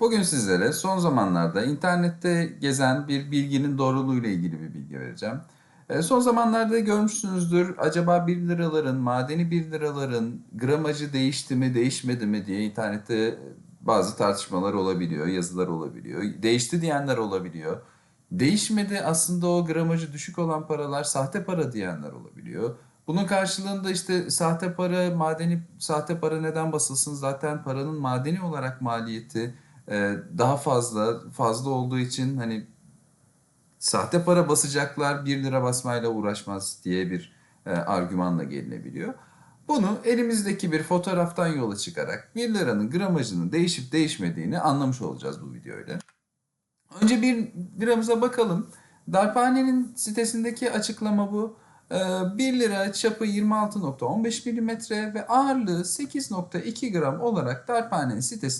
Bugün sizlere son zamanlarda internette gezen bir bilginin doğruluğuyla ilgili bir bilgi vereceğim. E, Son zamanlarda görmüşsünüzdür acaba 1 liraların, madeni 1 liraların gramajı değişti mi değişmedi mi diye internette bazı tartışmalar olabiliyor, yazılar olabiliyor. Değişti diyenler olabiliyor. Değişmedi aslında o gramajı düşük olan paralar sahte para diyenler olabiliyor. Bunun karşılığında işte sahte para, madeni sahte para neden basılsın? Zaten paranın madeni olarak maliyeti e, daha fazla fazla olduğu için hani sahte para basacaklar 1 lira basmayla uğraşmaz diye bir e, argümanla gelinebiliyor. Bunu elimizdeki bir fotoğraftan yola çıkarak 1 liranın gramajının değişip değişmediğini anlamış olacağız bu videoyla. Önce bir liramıza bakalım. Darphane'nin sitesindeki açıklama bu. Ee, 1 lira çapı 26.15 milimetre ve ağırlığı 8.2 gram olarak Darphane'nin sitesinde